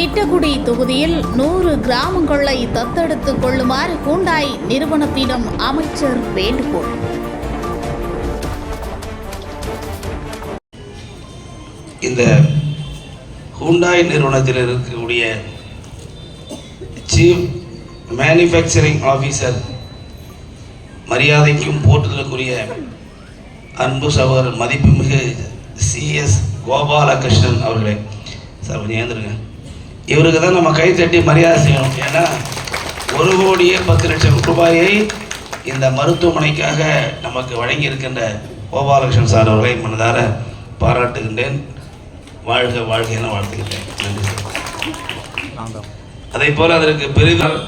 திட்டக்குடி தொகுதியில் நூறு கிராமங்களை தத்தெடுத்துக் கொள்ளுமாறு கூண்டாய் நிறுவனத்திடம் அமைச்சர் வேண்டுகோள். இந்த ஹூண்டாய் நிறுவனத்தில் இருக்கக்கூடிய சீஃப் மேனுஃபேக்சரிங் ஆஃபீஸர் மரியாதைக்கும் போற்றுதலுக்குரிய அன்பு சகோதரர் மதிப்புமிகு சிஎஸ் கோபாலகிருஷ்ணன் அவர்களே. சார் கொஞ்சம் ஏந்திருங்க இவருக்கு தான் நம்ம கை தட்டி மரியாதை செய்யணும். ஏன்னா ஒரு கோடியே பத்து லட்சம் ரூபாயை இந்த மருத்துவமனைக்காக நமக்கு வழங்கியிருக்கின்ற கோபாலகிருஷ்ணன் சார் அவர்களை மனதார பாராட்டுகின்றேன். வாழ்க வாழ்க என வாழ்த்துகின்றேன். நன்றி சார். அதே போல அதற்கு பெரிதார்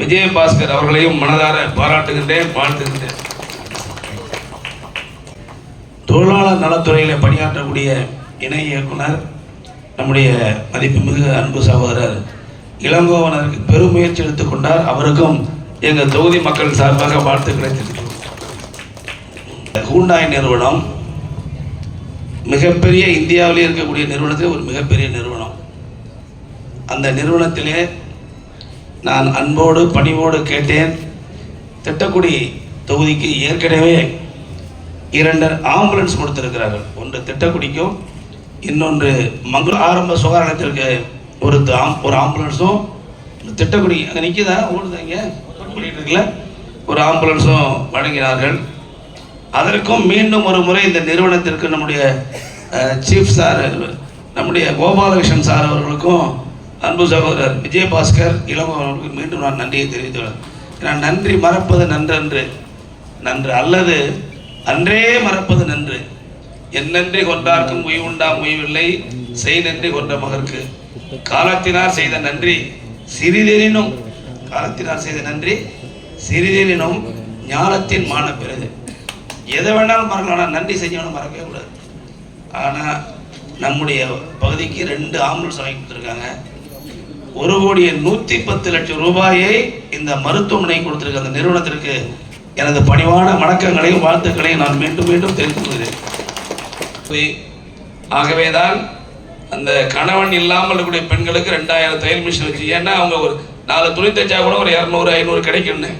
விஜயபாஸ்கர் அவர்களையும் மனதார பாராட்டுகின்றேன் வாழ்த்துகின்றேன். தொழிலாளர் நலத்துறையில் பணியாற்றக்கூடிய இணை இயக்குனர் நம்முடைய மதிப்புமிகு அன்பு சகோதரர் இளங்கோவனருக்கு பெரும் முயற்சி எடுத்துக்கொண்டார் அவருக்கும் எங்கள் தொகுதி மக்கள் சார்பாக வாழ்த்துக்களை தெரிவித்துள்ளோம் ஹூண்டாய் நிறுவனம் மிகப்பெரிய இந்தியாவிலே இருக்கக்கூடிய நிறுவனத்தில் ஒரு மிகப்பெரிய நிறுவனம். அந்த நிறுவனத்திலே நான் அன்போடு பணிவோடு கேட்டேன். திட்டக்குடி தொகுதிக்கு ஏற்கனவே இரண்டு ஆம்புலன்ஸ் கொடுத்திருக்கிறார்கள். ஒன்று திட்டக்குடிக்கும் இன்னொன்று மங்கள ஆரம்ப சுகாதார நிலையத்திற்கு ஒரு ஒரு ஆம்புலன்ஸும் திட்டக்குடி அங்கே நிற்கிதா ஓடுதா இங்கே? இருக்குல்ல ஒரு ஆம்புலன்ஸும் வழங்கினார்கள். அதற்கும் மீண்டும் ஒரு முறை இந்த நிறுவனத்திற்கு நம்முடைய சீஃப் சார் நம்முடைய கோபாலகிருஷ்ணன் சார் அவர்களுக்கும் அன்பு சகோதரர் விஜயபாஸ்கர் இளங்கோ அவர்களுக்கு மீண்டும் நான் நன்றியை தெரிவித்துள்ளேன் ஏன்னா நன்றி மறப்பது நன்றன்று நன்று அல்லது அன்றே மறப்பது நன்று. என்னன்றி கொண்டார்க்கும் உய்வுண்டாம் உய்வில்லை செய் நன்றி கொண்ட மகற்கு. காலத்தினார் செய்த நன்றி சிறிதெனினும் காலத்தினார் செய்த நன்றி சிறிதெனினும் ஞானத்தின் மான பிறகு எதை வேணாலும் மறக்கலாம் ஆனால் நன்றி செஞ்சவனும் மறக்கவே கூடாது. ஆனால் நம்முடைய பகுதிக்கு ரெண்டு ஆம்புலன்ஸ் வாங்கி கொடுத்துருக்காங்க. ஒரு கோடியே நூற்றி பத்து லட்சம் ரூபாயை இந்த மருத்துவமனை கொடுத்துருக்க அந்த நிறுவனத்திற்கு எனது பணிவான வணக்கங்களையும் வாழ்த்துக்களையும் நான் மீண்டும் மீண்டும் தெரிவித்துக் கொள்கிறேன். ஆகவே ஆகவேதான் அந்த கணவன் இல்லாமல் இருக்கக்கூடிய பெண்களுக்கு ரெண்டாயிரம் தையல் மிஷின் வச்சு ஏன்னா அவங்க ஒரு நாலு துணி தைச்சா கூட ஒரு இரநூறு ஐநூறு கிடைக்கும்னு.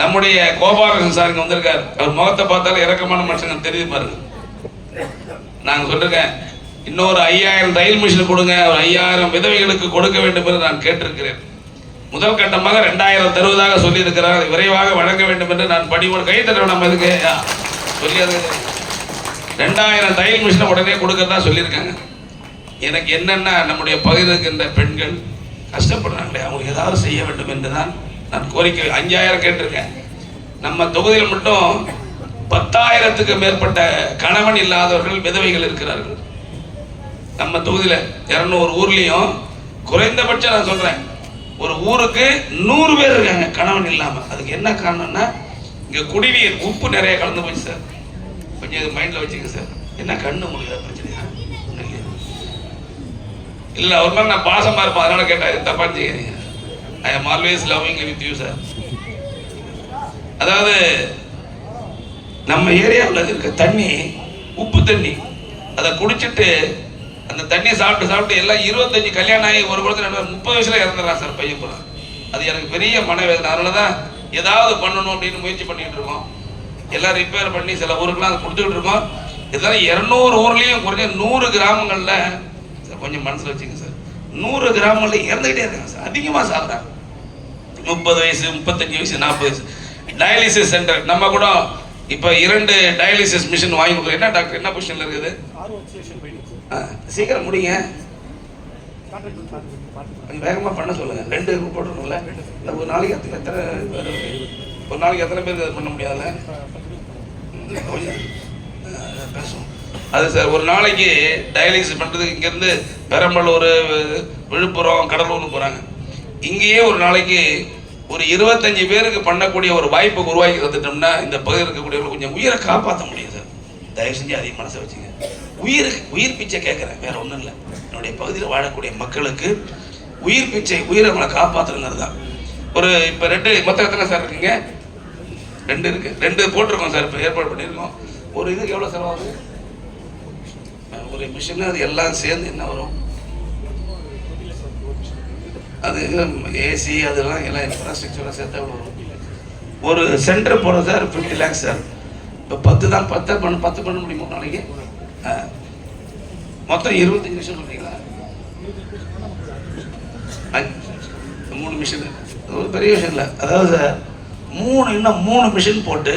நம்முடைய கோபாலகிருஷ்ணன் சார் இங்கே வந்திருக்கார். அவர் முகத்தை பார்த்தாலும் இறக்கமான மனுஷங்க தெரியுது பாருங்க. நாங்கள் சொல்லிருக்கேன் இன்னொரு ஐயாயிரம் தையல் மிஷின் கொடுங்க ஒரு ஐயாயிரம் விதவைகளுக்கு கொடுக்க வேண்டும் என்று நான் கேட்டிருக்கிறேன். முதல் கட்டமாக ரெண்டாயிரம் தருவதாக சொல்லியிருக்கிறார். விரைவாக வழங்க வேண்டும் என்று நான் பணிவோடு கை தர நம்ம இதுக்கு. சொல்லி ரெண்டாயிரம் தையல் மிஷினை உடனே கொடுக்கறதா சொல்லியிருக்காங்க. எனக்கு என்னென்னா நம்முடைய பகுதியில் இருக்கின்ற பெண்கள் கஷ்டப்படுறாங்களே அவங்களுக்கு ஏதாவது செய்ய வேண்டும் என்று தான் நான் கோரிக்கை அஞ்சாயிரம் கேட்டிருக்கேன். நம்ம தொகுதியில் மட்டும் பத்தாயிரத்துக்கு மேற்பட்ட கணவன் இல்லாதவர்கள் விதவைகள் இருக்கிறார்கள். நம்ம தொகுதியில் இரநூறு ஊர்லேயும் குறைந்தபட்சம் நான் சொல்கிறேன் ஒரு ஊருக்கு நூறு பேர் இருக்காங்க கணவன் இல்லாமல் அதுக்கு என்ன காரணம்னா இங்கே குடிநீர் உப்பு நிறைய கலந்து போச்சு சார். கொஞ்சம் இது மைண்டில் வச்சுக்க சார். என்ன கண்ணு முடியல பிரச்சனையா இல்லையா? இல்லை அவர் மாதிரி நான் பாசமாக இருப்பேன் அதனால கேட்டேன் தப்பா செய்யாதீங்க. I am always loving with you sir அதாவது நம்ம ஏரியாவில் இருக்க தண்ணி உப்பு தண்ணி அதை குடிச்சிட்டு அந்த தண்ணியை சாப்பிட்டு சாப்பிட்டு எல்லாம் இருபத்தஞ்சு கல்யாணம் ஆகி ஒரு குழந்தை முப்பது வயசுல இறந்துடுறான் சார் பையன் பூரா அது எனக்கு பெரிய மனவேதனை. அதனால தான் ஏதாவது பண்ணணும் அப்படின்னு முயற்சி பண்ணிட்டு இருக்கோம். எல்லாம் ரிப்பேர் பண்ணி சில ஊருக்குலாம் அதை கொடுத்துக்கிட்டு இருக்கோம். இதெல்லாம் இரநூறு ஊர்லேயும் குறைஞ்ச நூறு கிராமங்களில் சார் கொஞ்சம் மனசில் வச்சுங்க சார். நூறு கிராமங்களில் இறந்துக்கிட்டே இருக்காங்க சார். அதிகமாக சாப்பிட்றாங்க முப்பது வயசு முப்பத்தஞ்சு வயசு நாற்பது வயசு. டயாலிசிஸ் சென்டர் நம்ம கூட இப்போ இரண்டு டயாலிசிஸ் மிஷின் வாங்கி கொடுக்குறோம். என்ன டாக்டர் என்ன பொசிஷனில் இருக்குது? ஆ, சீக்கிரம் முடிங்க. கொஞ்சம் வேகமாக பண்ண சொல்லுங்கள் ரெண்டு போட்டுருணும்ல ஒரு நாளைக்கு எத்தனை எத்தனை ஒரு நாளைக்கு எத்தனை பேருக்கு அது பண்ண முடியாதுல்ல கொஞ்சம் பேசுவோம். அது சார் ஒரு நாளைக்கு டயாலிசிஸ் பண்ணுறதுக்கு இங்கேருந்து பெரம்பலூர் விழுப்புரம் கடலூர்னு போகிறாங்க இங்கேயே ஒரு நாளைக்கு ஒரு இருபத்தஞ்சு பேருக்கு பண்ணக்கூடிய ஒரு வாய்ப்பை உருவாக்கி தந்துட்டோம்னா இந்த பகுதியில் இருக்கக்கூடியவர்கள் கொஞ்சம் உயிரை காப்பாற்ற முடியும் சார். தயவு செஞ்சு அதிக மனசை வச்சுங்க. உயிருக்கு உயிர் பிச்சை கேட்குறேன் வேற ஒன்றும் இல்லை. என்னுடைய பகுதியில் வாழக்கூடிய மக்களுக்கு உயிர் பிச்சை உயிரை அவங்களை காப்பாற்றுங்கிறது தான். ஒரு இப்போ ரெண்டு மொத்தம் எத்தனை சார் இருக்கீங்க? ரெண்டு இருக்கு. ரெண்டு போட்டிருக்கோம் சார் இப்போ ஏற்பாடு பண்ணியிருக்கோம். ஒரு இதுக்கு எவ்வளோ செலவாகுது ஒரு மிஷின் அது எல்லாம் சேர்ந்து என்ன வரும்? அது ஏசி அதெல்லாம் எல்லாம் இன்ஃப்ராஸ்ட்ரக்சரெலாம் சேர்த்தா எவ்வளோ வரும்? ஒரு சென்டர் போகிறோம் சார் ஃபிஃப்டி லேக்ஸ் சார். இப்போ பத்து தான் பத்து பண்ண பத்து பண்ண முடியுமா நாளைக்கு? மொத்தம் இருபத்தஞ்சு நிமிஷம் சொல்கிறீங்களா மூணு மிஷின் ஒரு பெரிய விஷயம் இல்லை. அதாவது சார் மூணு இன்னும் மூணு மிஷின் போட்டு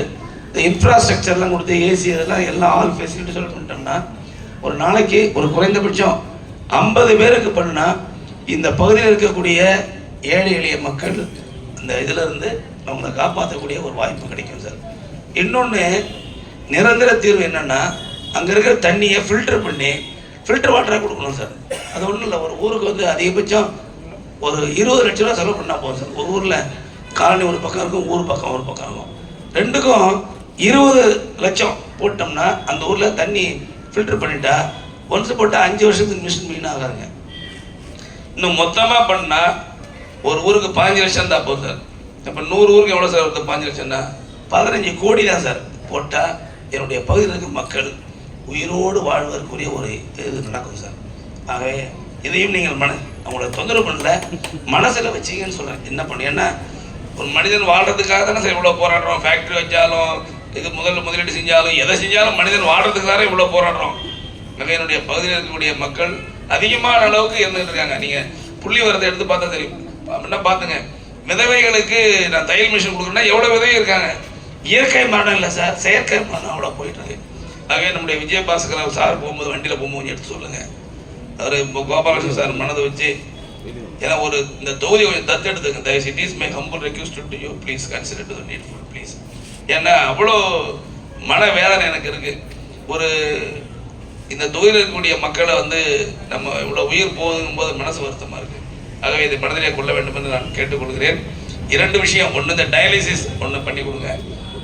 இந்த இன்ஃப்ராஸ்ட்ரக்சர்லாம் கொடுத்து ஏசி அதெல்லாம் எல்லாம் ஆல் ஃபெசிலிட்டி சொல்லி பண்ணிட்டோம்னா ஒரு நாளைக்கு ஒரு குறைந்தபட்சம் ஐம்பது பேருக்கு பண்ணால் இந்த பகுதியில் இருக்கக்கூடிய ஏழை எளிய மக்கள் இந்த இதிலிருந்து நம்மளை காப்பாற்றக்கூடிய ஒரு வாய்ப்பு கிடைக்கும் சார். இன்னொன்று நிரந்தர தீர்வு என்னென்னா அங்கே இருக்கிற தண்ணியை ஃபில்டர் பண்ணி ஃபில்டர் வாட்டராக கொடுக்கணும் சார். அது ஒன்றும் இல்லை ஒரு ஊருக்கு வந்து அதிகபட்சம் ஒரு இருபது லட்ச ரூபா செலவு பண்ணால் போதும் சார். ஒரு ஊரில் காலனி ஒரு பக்கம் இருக்கும் ஊர் பக்கம் ஒரு பக்கம் இருக்கும். ரெண்டுக்கும் இருபது லட்சம் போட்டோம்னா அந்த ஊரில் தண்ணி ஃபில்டர் பண்ணிட்டா ஒன்ஸ் போட்டால் அஞ்சு வருஷத்துக்கு மிஷின் மீன் ஆகாதுங்க இன்னும் மொத்தமாக பண்ணால் ஒரு ஊருக்கு பாஞ்சு லட்சம் தான் போகுது சார். இப்போ நூறு ஊருக்கு எவ்வளோ சார் வருது பாஞ்சு லட்சம்னா? பதினஞ்சு கோடி தான் சார். போட்டால் என்னுடைய பகுதியில் இருக்க மக்கள் உயிரோடு வாழ்வதற்குரிய ஒரு இது நடக்கும் சார். ஆகவே இதையும் நீங்கள் மன அவங்கள தொந்தரவு பண்ணல. மனசில் வச்சிங்கன்னு சொல்கிறேன் என்ன பண்ண ஏன்னா ஒரு மனிதன் வாழ்றதுக்காக தானே சார் இவ்வளோ போராடுறோம்? ஃபேக்ட்ரி வச்சாலும் இது முதல்ல முதலீடு செஞ்சாலும் எதை செஞ்சாலும் மனிதன் வாழ்றதுக்கு தானே இவ்வளோ போராடுறோம்? ஆக என்னுடைய பகுதியில் இருக்கக்கூடிய மக்கள் அதிகமான அளவுக்கு இருந்துகிட்டு இருக்காங்க நீங்கள் புள்ளி வரதை எடுத்து பார்த்தா தெரியும். அப்படின்னா பார்த்துங்க? விதவைகளுக்கு நான் தையல் மிஷின் கொடுக்குறேன்னா எவ்வளோ விதவை இருக்காங்க? இயற்கை மரணம் இல்லை சார். செயற்கை மரணம் அவ்வளோ போயிட்டு இருக்கு. ஆகவே நம்முடைய விஜயபாஸ்கர் சார் போகும்போது வண்டியில் போகும்போது எடுத்து சொல்லுங்கள் அவர் இப்போ கோபாலகிருஷ்ணன் சார் மனதை வச்சு ஏன்னா ஒரு இந்த தொகுதி கொஞ்சம் தத்தெடுத்துங்க தயவு it is my humble request to you please consider to needful please ஏன்னா அவ்வளோ மன வேதனை எனக்கு இருக்குது ஒரு இந்த தொகுதியில் இருக்கக்கூடிய மக்களை வந்து நம்ம இவ்வளோ உயிர் போகுதுங்கும் போது மனசு வருத்தமாக இருக்குது ஆகவே இதை மனதிலே கொள்ள வேண்டும் என்று நான் கேட்டுக்கொள்கிறேன். இரண்டு விஷயம். ஒன்று இந்த டயாலிசிஸ் ஒன்று பண்ணி கொடுங்க.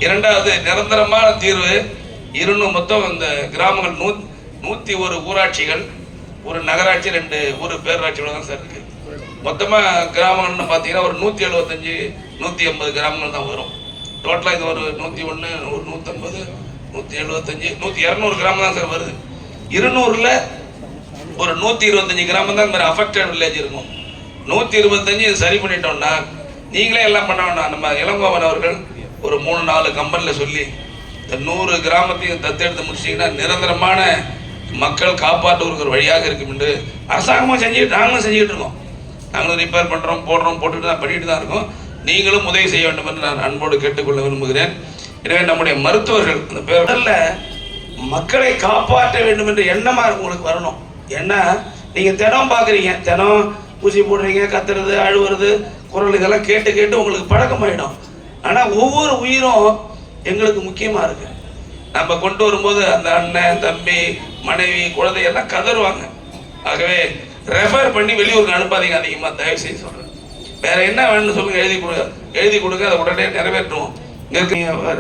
இரண்டாவது நிரந்தரமான தீர்வு. இருநூறு மொத்தம் இந்த கிராமங்கள் நூ நூற்றி ஒரு ஊராட்சிகள். ஒரு நகராட்சி ரெண்டு ஒரு பேரூராட்சி தான் சார் இருக்குது மொத்தமாக கிராமங்கள்னு பார்த்தீங்கன்னா ஒரு நூற்றி எழுபத்தஞ்சி நூற்றி ஐம்பது கிராமங்கள் தான் வரும். டோட்டலாக இது ஒரு நூற்றி ஒன்று ஒரு நூற்றம்பது நூற்றி எழுபத்தஞ்சி நூற்றி இரநூறு கிராமம் தான் சார் வருது. இருநூறில் ஒரு நூற்றி இருபத்தஞ்சி கிராமம் தான் இந்த மாதிரி அஃபெக்டட் வில்லேஜ் இருக்கும். நூற்றி இருபத்தஞ்சி இது சரி பண்ணிட்டோம்னா நீங்களே எல்லாம் பண்ண வேண்டாம். நம்ம இளங்கோவன் அவர்கள் ஒரு மூணு நாலு கம்பெனியில் சொல்லி இந்த நூறு கிராமத்தையும் தத்தெடுத்து முடிச்சிங்கன்னா நிரந்தரமான மக்கள் காப்பாற்றுவதற்கு ஒரு வழியாக இருக்கும் என்று அரசாங்கமும் செஞ்சுக்கிட்டு நாங்களும் செஞ்சுக்கிட்டு இருக்கோம். நாங்களும் ரிப்பேர் பண்ணுறோம் போடுறோம் போட்டுட்டு தான் பண்ணிட்டு தான் இருக்கோம். நீங்களும் உதவி செய்ய வேண்டும் என்று நான் அன்போடு கேட்டுக்கொள்ள விரும்புகிறேன். எனவே நம்முடைய மருத்துவர்கள் அந்த பேரில் மக்களை காப்பாற்ற வேண்டும் என்ற எண்ணமாக உங்களுக்கு வரணும். ஏன்னா நீங்கள் தினம் பார்க்குறீங்க. தினம் ஊசி போடுறீங்க கத்துறது அழுவுறது குரல் இதெல்லாம் கேட்டு கேட்டு உங்களுக்கு பழக்கமாயிடும் ஆனால் ஒவ்வொரு உயிரும் எங்களுக்கு முக்கியமாக இருக்கு. நம்ம கொண்டு வரும்போது அந்த அண்ணன் தம்பி மனைவி குழந்தை எல்லாம் கதறுவாங்க. ஆகவே ரெஃபர் பண்ணி வெளியூருக்கு அனுப்பாதீங்க அதிகமாக தயவு செய்து சொல்கிறேன் வேற என்ன வேணும்னு சொல்லுங்க எழுதி கொடுங்க. எழுதி கொடுங்க அதை உடனே நிறைவேற்றுவோம்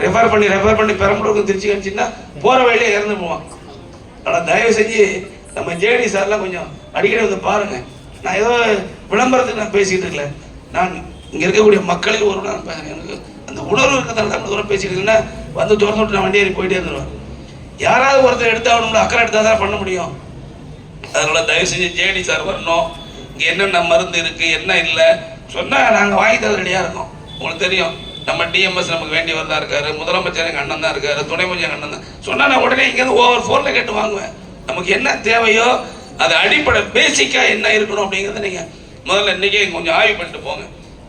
ரெஃபர் பண்ணி ரெஃபர் பண்ணி பெரம்பலூருக்கு திருச்சி கழிச்சுன்னா போகிற வழியிலே இறந்து போவான். ஆனால் தயவு செஞ்சு நம்ம ஜேடி சார்லாம் கொஞ்சம் அடிக்கடி வந்து பாருங்க. நான் ஏதோ விளம்பரத்துக்கு நான் பேசிக்கிட்டு இருக்கல. நான் இங்கே இருக்கக்கூடிய மக்களில் ஒரு நான் பேசுறேன். எனக்கு அந்த உணர்வு இருக்கிறதால தான் தூரம் பேசிக்கிட்டு இருக்கேன்னா வந்து திறந்து விட்டு நான் வண்டி ஏறி போயிட்டே இருந்துருவேன். யாராவது ஒருத்தர் எடுத்தாகணும்ல அக்கறை எடுத்தால் தான் பண்ண முடியும். அதனால தயவு செஞ்சு ஜேடி சார் வரணும். இங்கே என்னென்ன மருந்து இருக்குது என்ன இல்லை? சொன்னால் நாங்கள் வாங்கி தர ரெடியாக இருக்கோம். உங்களுக்கு தெரியும் நம்ம டிஎம்எஸ் நமக்கு வேண்டியவர் தான் இருக்காரு. முதலமைச்சர் எங்கள் அண்ணன் தான் இருக்காரு. துணை முதலமைச்சர் எங்கள் அண்ணன் தான். சொன்னால் நான் உடனே இங்கேருந்து ஓவர் ஃபோனில் கேட்டு வாங்குவேன். நமக்கு என்ன தேவையோ அது அடிப்படை பேசிக்காக என்ன இருக்கணும் அப்படிங்கிறத நீங்கள் முதல்ல இன்றைக்கே கொஞ்சம் ஆய்வு பண்ணிட்டு போங்க.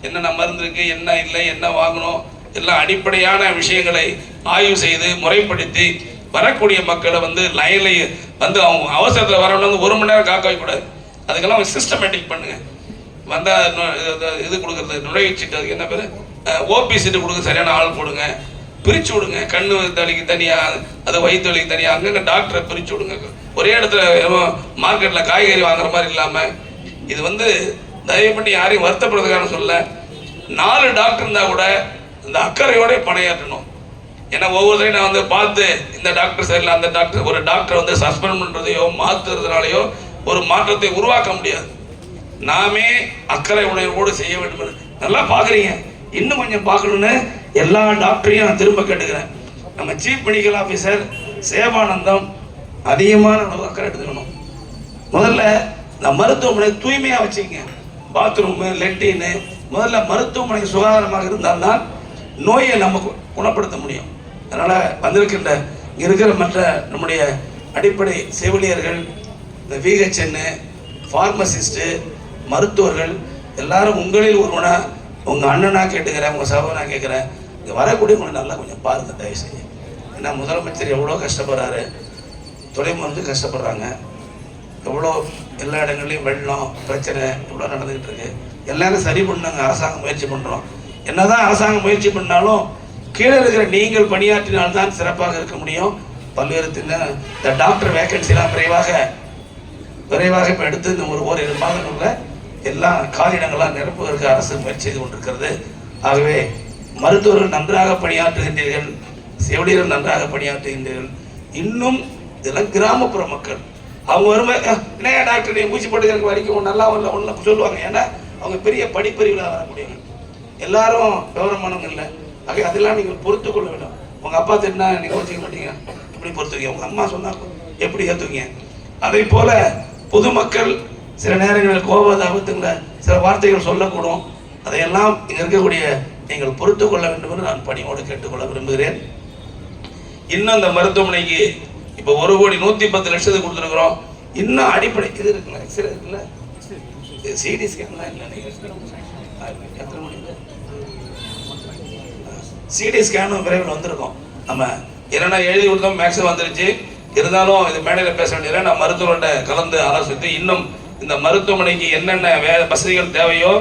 என்னென்ன மருந்து இருக்குது என்ன இல்லை என்ன வாங்கணும் எல்லாம் அடிப்படையான விஷயங்களை ஆய்வு செய்து முறைப்படுத்தி வரக்கூடிய மக்களை வந்து லைன்ல வந்து அவங்க அவசரத்தில் வரவங்க வந்து ஒரு மணி நேரம் காக்க வைக்கக்கூடாது. அதுக்கெல்லாம் சிஸ்டமேட்டிக் பண்ணுங்க. வந்தால் இது கொடுக்குறது நுழைவுச்சீட்டு அதுக்கு என்ன பேர்? ஓபி சீட்டு கொடுங்க சரியான ஆள் போடுங்க. பிரித்து விடுங்க. கண்ணு தலைக்கு தனியாக அது வயிற்று வலிக்கு தனியாக அங்கங்கே டாக்டரை பிரித்து விடுங்க. ஒரே இடத்துல மார்க்கெட்டில் காய்கறி வாங்குற மாதிரி இல்லாமல் இது வந்து தயவு பண்ணி யாரையும் வருத்தப்படுறதுக்கான சொல்ல நாலு டாக்டர் இருந்தால் கூட இந்த அக்கறையோட பணியாற்றணும். ஏன்னா ஒவ்வொருத்தரையும் நான் வந்து பார்த்து இந்த டாக்டர் சரியில்லை அந்த டாக்டர் ஒரு டாக்டரை வந்து சஸ்பெண்ட் பண்ணுறதையோ மாற்றுறதுனாலையோ ஒரு மாற்றத்தை உருவாக்க முடியாது. நாமே அக்கறை உணர்வோடு செய்ய வேண்டும் நல்லா பார்க்குறீங்க. இன்னும் கொஞ்சம் பார்க்கணுன்னு எல்லா டாக்டரையும் நான் திரும்ப கேட்டுக்கிறேன். நம்ம சீஃப் மெடிக்கல் ஆஃபீஸர் சேவானந்தம் அதிகமான அளவு அக்கறை எடுத்துக்கணும். முதல்ல இந்த மருத்துவமனை தூய்மையாக வச்சுக்கங்க. பாத்ரூமு லெட்டின்னு முதல்ல மருத்துவமனை சுகாதாரமாக இருந்தால்தான் நோயை நமக்கு குணப்படுத்த முடியும். அதனால் வந்திருக்கின்ற இங்கே இருக்கிற மற்ற நம்முடைய அடிப்படை செவிலியர்கள் இந்த விஹெச்என்னு ஃபார்மசிஸ்ட்டு மருத்துவர்கள் எல்லாரும் உங்களில் ஒருவனா உங்கள் அண்ணனாக கேட்டுக்கிறேன் உங்கள் சகோதரனாக கேட்குறேன் இங்கே வரக்கூடிய உங்களை நல்லா கொஞ்சம் பாருங்க தயவு செய்ய ஏன்னா முதலமைச்சர் எவ்வளோ கஷ்டப்படுறாரு துணை வந்து கஷ்டப்படுறாங்க. எவ்வளோ எல்லா இடங்கள்லையும் வெள்ளம் பிரச்சனை எவ்வளோ நடந்துக்கிட்டு இருக்கு. எல்லாரும் சரி பண்ணாங்க அரசாங்கம் முயற்சி பண்ணுறோம் என்னதான் அரசாங்கம் முயற்சி பண்ணாலும் கீழே இருக்கிற நீங்கள் பணியாற்றினால்தான் சிறப்பாக இருக்க முடியும். பல்வேறு தின இந்த டாக்டர் வேகன்சிலாம் விரைவாக விரைவாக இப்போ எடுத்து இந்த ஒரு ஓரிரு மாதங்களில் எல்லா காலிடங்களாக நிரப்புவதற்கு அரசு முயற்சி செய்து கொண்டிருக்கிறது. ஆகவே மருத்துவர்கள் நன்றாக பணியாற்றுகின்றீர்கள் செவிலியர்கள் நன்றாக பணியாற்றுகின்றீர்கள். இன்னும் இதெல்லாம் கிராமப்புற மக்கள் அவங்க வரும்போது "அஹ், டாக்டர் நீங்கள் ஊசி போட்டு வரைக்கும் நல்லா இல்லை ஒன்று சொல்லுவாங்க. ஏன்னா அவங்க பெரிய படிப்பறிவில் வரக்கூடியவங்க எல்லாரும் விவரமானவங்க இல்லை. ஆகவே அதெல்லாம் நீங்கள் பொறுத்து கொள்ள வேண்டும். உங்கள் அப்பா தின்னா நீங்கள் வச்சுக்க மாட்டீங்க. எப்படி பொறுத்துக்கீங்க? உங்கள் அம்மா சொன்னால் எப்படி ஏற்றுவீங்க அதே போல் பொதுமக்கள் சில நேரங்களில் கோப சில வார்த்தைகள் சொல்லக்கூடும். அதையெல்லாம் இங்கே இருக்கக்கூடிய நீங்கள் பொறுத்து கொள்ள வேண்டும் என்று நான் பணியோடு கேட்டுக்கொள்ள விரும்புகிறேன். இன்னும் அந்த மருத்துவமனைக்கு இப்போ ஒரு கோடி நூற்றி பத்து லட்சத்துக்கு கொடுத்துருக்குறோம். இன்னும் அடிப்படை இது இருக்குல்ல எக்ஸ்ரே இருக்குல்ல? சிடி ஸ்கேன்லாம் இல்லை நீங்கள் எத்தனை மணி சிடி ஸ்கேனும் விரைவில் வந்திருக்கும். நம்ம என்னென்ன எழுதி கொடுத்தோம் மேக்ஸிமம் வந்துருச்சு. இருந்தாலும் இது மேடையில் பேச வேண்டியதில்லை. நான் மருத்துவர்கிட்ட கலந்து ஆலோசித்து இன்னும் இந்த மருத்துவமனைக்கு என்னென்ன வே வசதிகள் தேவையோ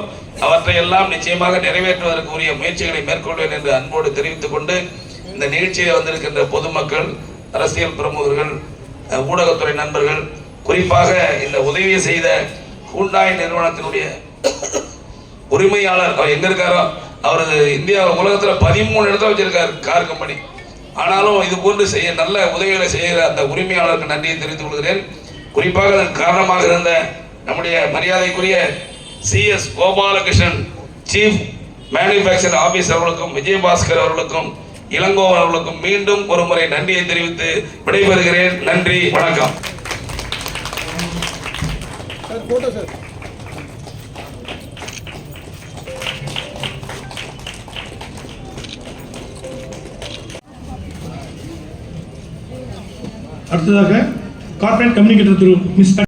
அவற்றை எல்லாம் நிச்சயமாக நிறைவேற்றுவதற்கு உரிய முயற்சிகளை மேற்கொள்வேன் என்று அன்போடு தெரிவித்துக் கொண்டு இந்த நிகழ்ச்சியில் வந்திருக்கின்ற பொதுமக்கள் அரசியல் பிரமுகர்கள் ஊடகத்துறை நண்பர்கள் குறிப்பாக இந்த உதவியை செய்த ஹூண்டாய் நிறுவனத்தினுடைய உரிமையாளர் அவர் எங்க இருக்காரோ? அவர் இந்தியா உலகத்தில் பதிமூணு இடத்துல வச்சிருக்காரு கார் கம்பெனி ஆனாலும் இது போன்று செய்ய நல்ல உதவிகளை செய்கிற அந்த உரிமையாளருக்கு நன்றியை தெரிவித்துக் கொள்கிறேன். குறிப்பாக அதன் காரணமாக இருந்த நம்முடைய மரியாதைக்குரிய CS Gopalakrishnan chief manufacture office அவர்களுக்கும் விஜயபாஸ்கர் அவர்களுக்கும் இளங்கோவன் அவர்களுக்கும் மீண்டும் ஒரு முறை நன்றியை தெரிவித்து விடைபெறுகிறேன். நன்றி வணக்கம். அடுத்ததாக கார்ப்பரேட் கம்யூனிகேட்டர் திரு மிஸ்